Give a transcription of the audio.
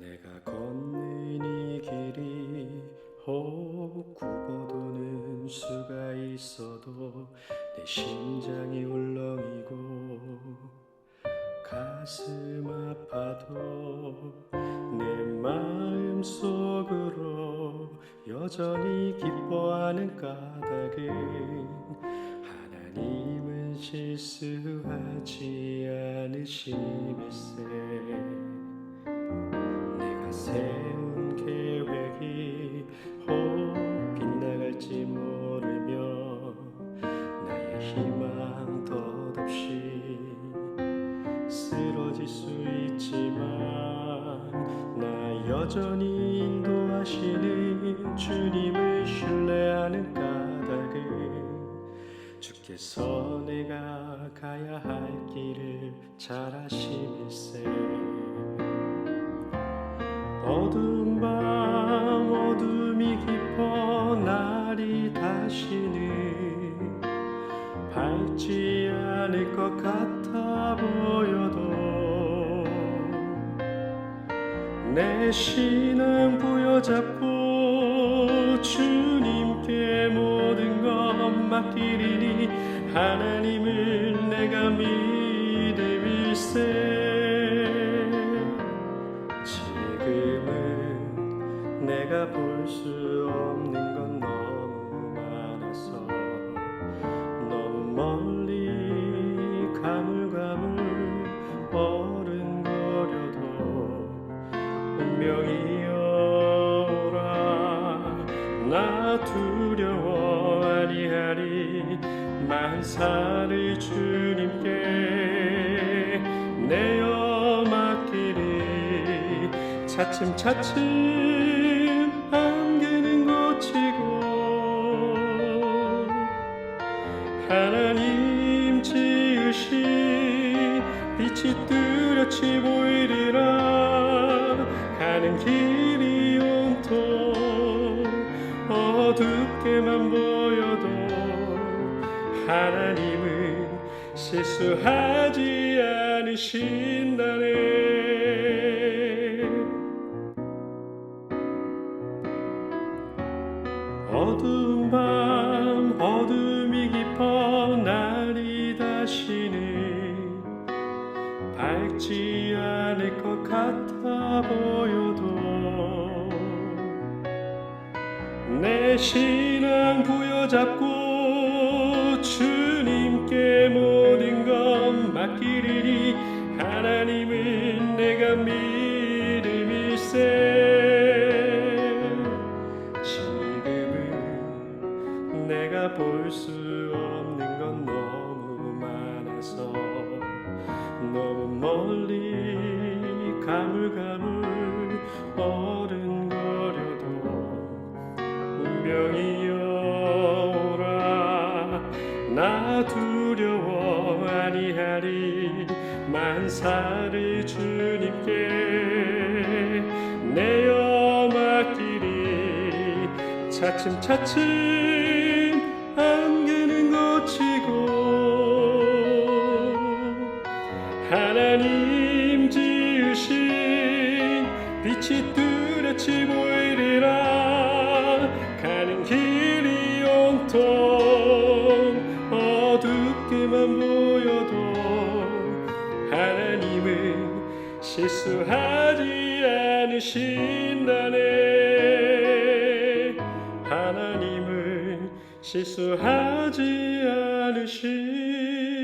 내가 걷는 이 길이 혹 굽어도는 수가 있어도 내 심장이 울렁이고 가슴 아파도 내 마음 속으로 여전히 기뻐하는 까닭은 하나님은 실수하지 않으심일세 세운 계획이 혹 빗나갈지 모르며 나의 희망 덧없이 쓰러질 수 있지만 나 여전히 인도하시는 주님을 신뢰하는 까닭은 주께서 내가 가야 할 길을 잘 아심일세 어두운 밤 어둠이 깊어 날이 다시는 밝지 않을 것 같아 보여도 내 신앙 부여잡고 주님께 모든 것 맡기리니 하나님을 내가 믿 운명이 오라. 나 두려워 아리아리. 만사를 주님께 내어 맡기리. 차츰차츰 안개는 고치고 하나님 지으신 빛이 뚜렷이 보이리라 가는 길이 온통 어둡게만 보여도 하나님은 실수하지 않으신다네 어두운 밤 어둠이 깊어 날이 다시는 밝지 않을 것 같아 보여 내 신앙 부여잡고 주님께 모든 것 맡기리니 하나님은 내가 믿음일세. 지금은 내가 볼 수 없는 아니하리 만사를 주님께 내어 맡기리 차츰차츰 안개는 고치고 하나님 지으신 빛이 뚜렷이 보이리라. 가는 길이 온통 어둡게만 보여 실수하지 않으신다네. 하나님은 실수하지 않으신